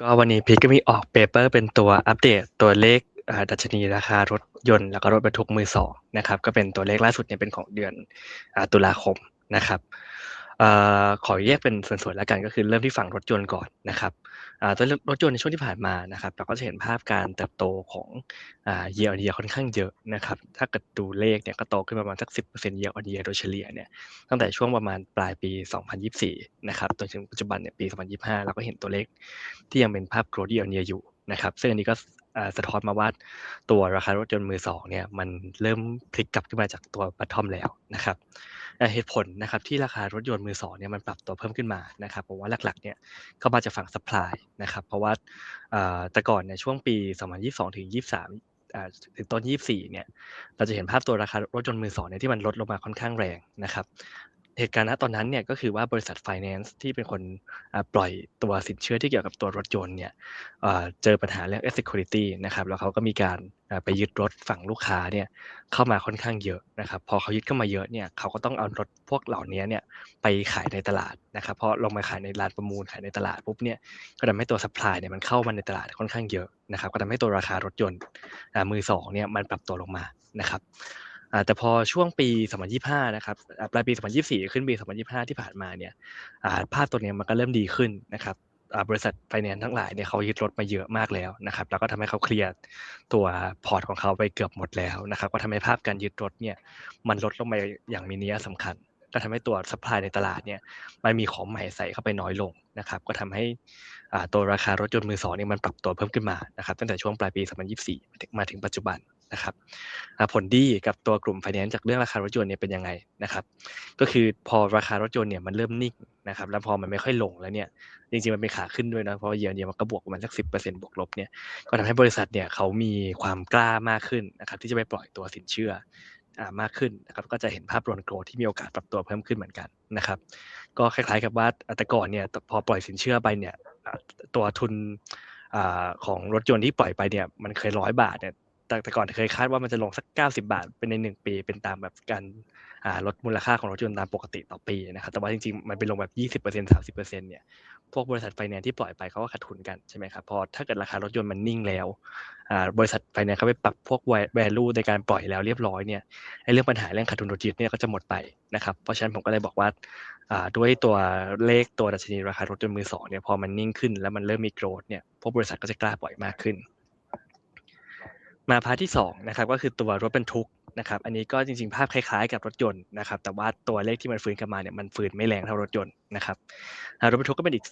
ก็วันนี้พีทก็มีออกเปเปอร์เป็นตัวอัปเดตตัวเลขดัชนีราคารถยนต์แล้วก็รถบรรทุกมือสองนะครับก็เป็นตัวเลขล่าสุดเนี่ยเป็นของเดือนตุลาคมนะครับ ขอแยกเป็นส่วนๆแล้วกันก็คือเริ่มที่ฝั่งรถยนต์ก่อนนะครับตัวรถยนต์ในช่วงที่ผ่านมานะครับเราก็จะเห็นภาพการเติบโตของเยียร์เยียค่อนข้างเยอะนะครับถ้าเกิดดูเลขเนี่ยก็โตขึ้นประมาณสักสิบเปอร์เซ็นต์เยียร์อเยียโดยเฉลี่ยเนี่ยตั้งแต่ช่วงประมาณปลายปี 2024 นะครับจนถึงปัจจุบันเนี่ยปี 2025 เราก็เห็นตัวเลขที่ยังเป็นภาพโกรดเยียร์เยียอยู่นะครับซึ่งอันนี้ก็ สะท้อนมาว่าตัวราคารถยนต์มือสองเนี่ยมันเริ่มพลิกกลับขึ้นมาจากตัวบัตทอมแล้วนะครับเหตุผลนะครับที่ราคารถยนต์มือสองเนี่ยมันปรับตัวเพิ่มขึ้นมานะครับผมว่าหลักๆเนี่ยก็มาจากฝั่งสป라이นะครับเพราะว่าแต่ก่อนในช่วงปี 2022 ถึง 23ถึงต้น 24 เนี่ย เราจะเห็นภาพตัวราคารถยนต์มือสองเนี่ยที่มันลดลงมาค่อนข้างแรงนะครับ เหตุการณ์ณตอนนั้นเนี่ยก็คือว่าบริษัทไฟแนนซ์ที่เป็นคนปล่อยตัวสินเชื่อที่เกี่ยวกับตัวรถยนต์เนี่ยเจอปัญหาเรื่อง asset quality นะครับแล้วเขาก็มีการไปยึดรถฝั่งลูกค้าเนี่ยเข้ามาค่อนข้างเยอะนะครับพอเขายึดเข้ามาเยอะเนี่ยเขาก็ต้องเอารถพวกเหล่านี้เนี่ยไปขายในตลาดนะครับพอลงมาขายในร้านประมูลขายในตลาดปุ๊บเนี่ยก็ทำให้ตัว supply เนี่ยมันเข้ามาในตลาดค่อนข้างเยอะนะครับก็ทำให้ตัวราคารถยนต์มือสองเนี่ยมันปรับตัวลงมานะครับ แต่พอช่วงปี 2025 นะครับปลายปี 2024 ขึ้นปี 2025 ที่ผ่านมาเนี่ยภาพตัวนี้มันก็เริ่มดีขึ้นนะครับบริษัทไฟแนนซ์ทั้งหลายเนี่ยเขายึดรถมาเยอะมากแล้วนะครับแล้วก็ทำให้เขาเคลียร์ตัวพอร์ตของเขาไปเกือบหมดแล้วนะครับก็ทำให้ภาพการยึดรถเนี่ยมันลดลงไปอย่างมีนัยสำคัญ ก็ทำให้ตัวสป라이ในตลาดเนี่ยมันมีของใหม่ใส่เข้าไปน้อยลงนะครับก็ทำให้ตัวราคารถยนต์มือสองเนี่ยมันปรับตัวเพิ่มขึ้นมานะครับตั้งแต่ช่วงปลายปี 2024 มาถึงปัจจุบัน นะครับผลดีกับตัวกลุ่มไฟแนนซ์จากเรื่องราคารถยนต์เนี่ยเป็นยังไงนะครับ ก็คือพอราคารถยนต์เนี่ยมันเริ่มนิ่งนะครับ แล้วพอมันไม่ค่อยลงแล้วเนี่ยจริงๆมันเป็นขาขึ้นด้วยนะเพราะเยียร์เยียมันก็บวกประมาณสักสิบเปอร์เซ็นต์บวกลบเนี่ยก็ทำให้บริษัทเนี่ยเขามีความกล้ามากขึ้นนะครับ ที่จะไปปล่อยตัวสินเชื่อมากขึ้นนะครับก็จะเห็นภาพรวนโกรที่มีโอกาสปรับตัวเพิ่มขึ้นเหมือนกันนะครับก็คล้ายๆกับว่าแต่ก่อนเนี่ยพอปล่อยสินเชื่อไปเนี่ยตัวทุนของรถยนต์ที่ปล่อยไปเนี่ยมันเคยร้อยบาทเนี่ย แต่แต่ก่อนเคยคาดว่ามันจะลงสัก 90 บาท เป็นในหนึ่งปี เป็นตามแบบการลดมูลค่าของรถยนต์ตามปกติต่อปีนะครับ แต่ว่าจริงๆ มันเป็นลงแบบ 20% 30%เนี่ย พวกบริษัทไฟแนนซ์ที่ปล่อยไปเขาก็ขาดทุนกันใช่ไหมครับ พอถ้าเกิดราคารถยนต์มันนิ่งแล้ว บริษัทไฟแนนซ์เขาไปปรับพวก value ในการปล่อยแล้วเรียบร้อยเนี่ย ไอ้เรื่องปัญหาเรื่องขาดทุนรถยนต์เนี่ยก็จะหมดไปนะครับ เพราะฉะนั้นผมก็เลยบอกว่าด้วยตัวเลขตัวดัชนีราคารถยนต์มือสองเนี่ย พอมันนิ่งขึ้นแล้วมันเริ่มมีโกรธเนี่ย พวกบริษัทก็จะกล้าปล่อยมากขึ้น มาพาร์ทที่2นะครับก็คือตัวรถบรรทุก นะครับ อันนี้ก็จริงๆ ภาพคล้ายๆ กับรถยนต์นะครับ แต่ว่าตัวเลขที่มันฟื้นกลับมาเนี่ยมันฟื้นไม่แรงเท่ารถยนต์นะครับรถบรรทุกก็เป็นอีก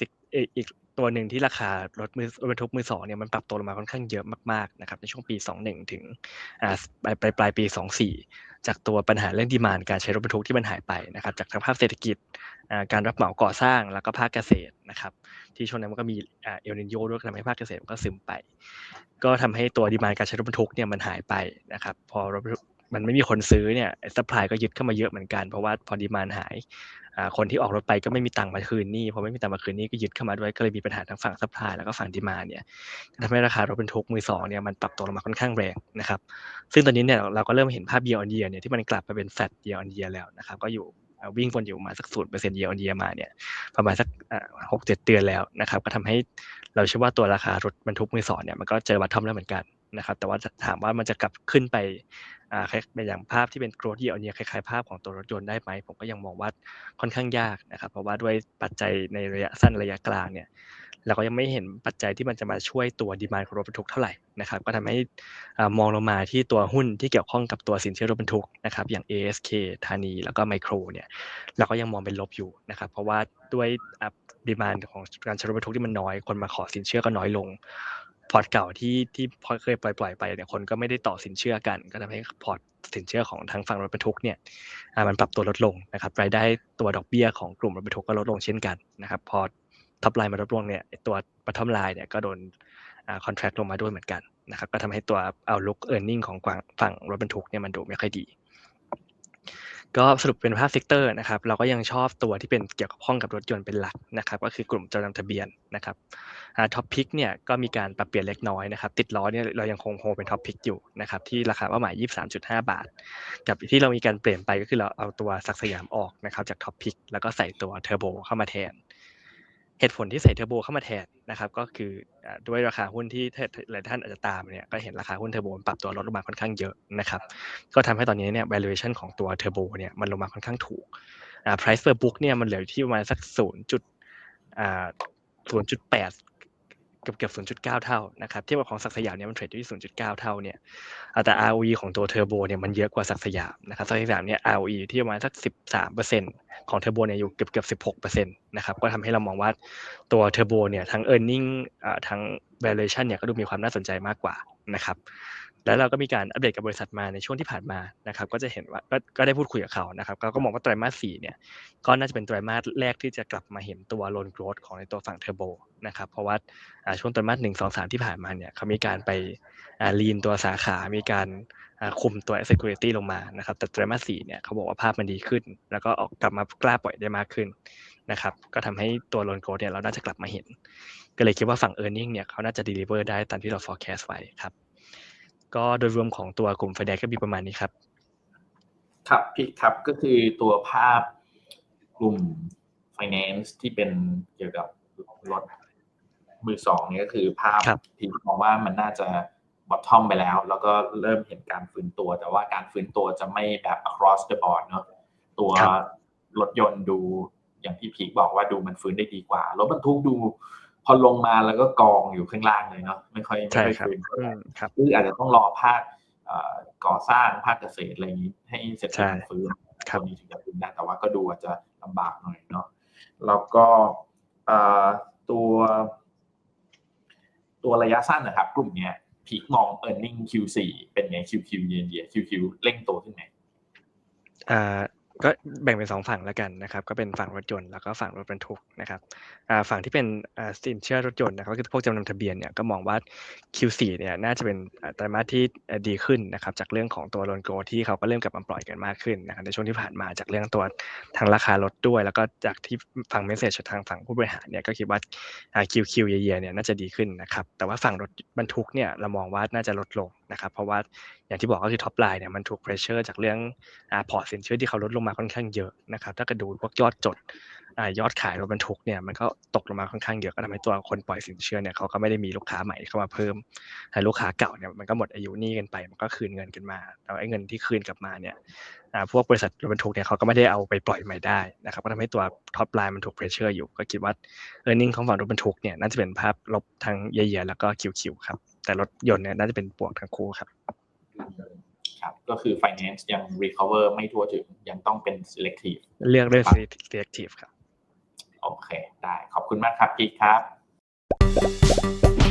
อีกตัวหนึ่งที่ราคารถมือรถบรรทุกมือสองเนี่ยมันปรับตัวลงมาค่อนข้างเยอะมากๆนะครับในช่วงปี 21 ถึงปลายปลายปลายปี24 จากตัวปัญหาเรื่องดีมานการใช้รถบรรทุกที่มันหายไปนะครับจากทั้งภาพเศรษฐกิจการรับเหมาก่อสร้างแล้วก็ภาคเกษตรนะครับที่ช่วงนั้นมันก็มีเอลนินโยด้วยทำให้ภาคเกษตรมันก็ซึมไป ก็ทำให้ตัวดีมานการใช้รถบรรทุกเนี่ยมันหายไปนะครับพอรถ มันไม่มีคนซื้อเนี่ยซัพพลายก็ยึดเข้ามาเยอะเหมือนกันเพราะว่าพอดีมานหายคนที่ออกรถไปก็ไม่มีตังค์มาคืนนี่พอไม่มีตังค์มาคืนนี่ก็ยึดเข้ามาด้วยก็เลยมีปัญหาทั้งฝั่งซัพพลายแล้วก็ฝั่งดีมาเนี่ยทำให้ราคารถบรรทุกมือสองเนี่ยมันปรับตัวลงมาค่อนข้างแรงนะครับซึ่งตอนนี้เนี่ยเราก็เริ่มเห็นภาพเยียร์ออนเยียร์เนี่ยที่มันกลับมาเป็นแฟลตเยียร์ออนเยียร์แล้วนะครับก็อยู่วิ่งวนอยู่มาสักศูนย์เปอร์เซ็นต์เยียร์ออนเยียร์มาเนี่ยประมาณสักหกเจ็ดเดือนแล้วนะครับก็ทำให้เราเชื่อว่าตัวราคารถบรรทุกมือสองเนี่ยมันก็เจอบัตทอมแล้วเหมือนกัน นะครับ แต่ว่าถามว่ามันจะกลับขึ้นไปอ่าเป็นอย่างภาพที่เป็นโกรดเยียร์เนี่ยคล้ายๆภาพของตัวรถยนต์ได้ไหมผมก็ยังมองว่าค่อนข้างยากนะครับ เพราะว่าด้วยปัจจัยในระยะสั้นระยะกลางเนี่ยเราก็ยังไม่เห็นปัจจัยที่มันจะมาช่วยตัวดีมานของรถบรรทุกเท่าไหร่นะครับ ก็ทำให้มองลงมาที่ตัวหุ้นที่เกี่ยวข้องกับตัวสินเชื่อรถบรรทุกนะครับอย่าง ASK ธานีแล้วก็ไมโครเนี่ยเราก็ยังมองเป็นลบอยู่นะครับ เพราะว่าด้วยดีมานของการใช้รถบรรทุกที่มันน้อยคนมาขอสินเชื่อก็น้อยลง พอร์ตเก่าที่ที่พอเคยปล่อยปล่อยไปเนี่ยคนก็ไม่ได้ต่อสินเชื่อกัน ก็ทำให้พอร์ตสินเชื่อของทางฝั่งรถบรรทุกเนี่ยมันปรับตัวลดลงนะครับรายได้ตัวดอกเบี้ยของกลุ่มรถบรรทุกก็ลดลงเช่นกันนะครับพอท็อปไลน์มาลดลงเนี่ยตัวปัททอมไลน์เนี่ยก็โดนคอนแทรคลงมาด้วยเหมือนกันนะครับก็ทำให้ตัวเอาลุกเออร์เน็งของฝั่งรถบรรทุกเนี่ยมันดูไม่ค่อยดี ก็สรุปเป็นภาพเซกเตอร์นะครับ เราก็ยังชอบตัวที่เป็นเกี่ยวกับห้องกับรถยนต์เป็นหลักนะครับ ก็คือกลุ่มจำนำทะเบียนนะครับท็อปพิกเนี่ยก็มีการปรับเปลี่ยนเล็กน้อยนะครับ ติดล้อเนี่ยเรายังคงโฮเป็นท็อปพิกอยู่นะครับ ที่ราคาเป้าหมาย 23.5 บาท กับที่เรามีการเปลี่ยนไปก็คือเราเอาตัวสักสยามออกนะครับจากท็อปพิกแล้วก็ใส่ตัวเทอร์โบเข้ามาแทน เหตุผลที่ใส่เทอร์โบเข้ามาแทนนะครับก็คือด้วยราคาหุ้นที่หลายท่านอาจจะตามเนี่ยก็เห็นราคาหุ้นเทอร์โบปรับตัวลดลงมาค่อนข้างเยอะนะครับก็ทำให้ตอนนี้เนี่ย valuation ของตัวเทอร์โบเนี่ยมันลงมาค่อนข้างถูกอ่า price per book เนี่ยมันเหลืออยู่ที่ประมาณสักศูนย์จุดศูนย์จุดแปด เกือบเกือบศูนย์จุดเก้าเท่านะครับเทียบกับของศักดิ์สยามเนี่ยมันเทรดอยู่ที่ศูนย์จุดเก้าเท่าเนี่ยแต่ ROE ของตัวเทอร์โบเนี่ยมันเยอะกว่าศักดิ์สยามนะครับศักดิ์สยามเนี่ย ROE อยู่ที่ประมาณสักสิบสามเปอร์เซ็นต์ของเทอร์โบเนี่ยอยู่เกือบเกือบสิบหกเปอร์เซ็นต์นะครับก็ทำให้เรามองว่าตัวเทอร์โบเนี่ยทั้ง e a r n i n g อ่าทั้ง valuation เนี่ยก็ดูมีความน่าสนใจมากกว่านะครับแล้วเราก็มีการอัปเดตกับบริษัทมาในช่วงที่ผ่านมานะครับก็จะเห็นว่าก็ก็ได้พูดคุยกับเขานะครับก็ก็มองว่าไตรมาสสี่เนี่ยก็น่าจะเป็นไตรมาสแรกที่จะกลับมาเห็นตัวโลนโกรดของในตัวฝั่งเทอร์โบนะครับเพราะว่าอ่าช่วงไตรมาสหนึ่งสองสามที่ผ่านมาเนี่ยเขามีการไปลีนตัวสาขา มีการคุมตัว asset quality ลงมานะครับแต่ไตรมาสสี่เนี่ยเขาบอกว่าภาพมันดีขึ้น แล้วก็ออกกลับมากล้าปล่อยได้มากขึ้นนะครับก็ทำให้ตัวโลนโกรดเนี่ยเราน่าจะกลับมาเห็น ก็เลยคิดว่าฝั่ง e a r n i n g เนี่ยเขาน่าจะ deliver ได้ตามที่เรา forecast ไว้ครับ ก็โดยรวมของตัวกลุ่มไฟแนนซ์ก็มีประมาณนี้ครับ ครับพี่ครับก็คือตัวภาพกลุ่ม finance ที่เป็นเกี่ยวกับรถมือสองเนี่ยก็คือภาพครับที่มองว่ามันน่าจะบอททอมไปแล้ว แล้วก็เริ่มเห็นการฟื้นตัว แต่ว่าการฟื้นตัวจะไม่แบบ across the board เนอะตัวครับรถยนต์ดูอย่างที่พีคบอกว่าดูมันฟื้นได้ดีกว่า รถบรรทุกดู พอลงมาแล้วก็กองอยู่ข้างล่างเลยเนาะไม่ค่อยไม่ใช่ค่อยครับฟื้นเท่าอืไหร่มครับคืออาจจะต้องรอภาคเอ่อก่อสร้างภาคเกษตรอะไรอย่างนี้ ให้เสร็จใช่แล้วฟื้นครับตัวนี้ถึงจะฟื้นได้แต่ว่าก็ดูอาจจะลำบากหน่อยเนาะแล้วก็เอ่อตัวตัวระยะสั้นนะครับ กลุ่มเนี้ยพีคมอง e a r n i n g Q4 เป็นไง QQ เยียนเยีย QQ เร่งตัวขึ้นไหมอ่า ก็แบ่งเป็นสองฝั่งแล้วกันนะครับ ก็เป็นฝั่งรถยนต์แล้วก็ฝั่งรถบรรทุกนะครับฝั่งที่เป็นสินเชื่อรถยนต์นะครับก็คือพวกจำนำทะเบียนเนี่ยก็มองว่า Q4 เนี่ยน่าจะเป็นไตรมาสที่ดีขึ้นนะครับ จากเรื่องของตัวโลนโกที่เขาก็เริ่มกลับมาปล่อยกันมากขึ้นนะครับในช่วงที่ผ่านมาจากเรื่องตัวทางราคารถด้วย แล้วก็จากที่ฟังเมสเซจทางฝั่งผู้บริหารเนี่ยก็คิดว่าอ่า QQ เยียเนี่ยน่าจะดีขึ้นนะครับแต่ว่าฝั่งรถบรรทุกเนี่ยเรามองว่าน่าจะลดลงนะครับเพราะว่าอย่างที่บอกก็คือท็อปไลน์เนี่ยมันถูกเพรสเชอร์จากเรื่องอ่าพอร์ตสินเชื่อที่เขาลดลงมาค่อนข้างเยอะนะครับถ้ากระดูพวกยอดจดอ่ายอดขายรถบรรทุกเนี่ยมันก็ตกลงมาค่อนข้างเยอะก็ทำให้ตัวคนปล่อยสินเชื่อเนี่ยเขาก็ไม่ได้มีลูกค้าใหม่เข้ามาเพิ่มแต่ลูกค้าเก่าเนี่ยมันก็หมดอายุหนี้กันไป มันก็คืนเงินกันมาแล้วไอ้เงินที่คืนกลับมาเนี่ยอ่าพวกบริษัทรถบรรทุกเนี่ยเขาก็ไม่ได้เอาไปปล่อยใหม่ได้นะครับก็ทำให้ตัวท็อปไลน์มันถูกเพรสเชอร์อยู่ก็คิดว่าเออร์เน็งของฝั่งรถบรรทุกเนี่ยน่าจะเป็นภาพลบทางเยียๆแล้วก็คิวๆครับ แต่รถยนต์เนี่ยน่าจะเป็นบวกทั้งคู่ครับครับก็คือ finance ยัง recover ไม่ทั่วถึงยังต้องเป็น selective เลือกเรื่อง selective ครับ โอเค ได้ขอบคุณมากครับพีคครับ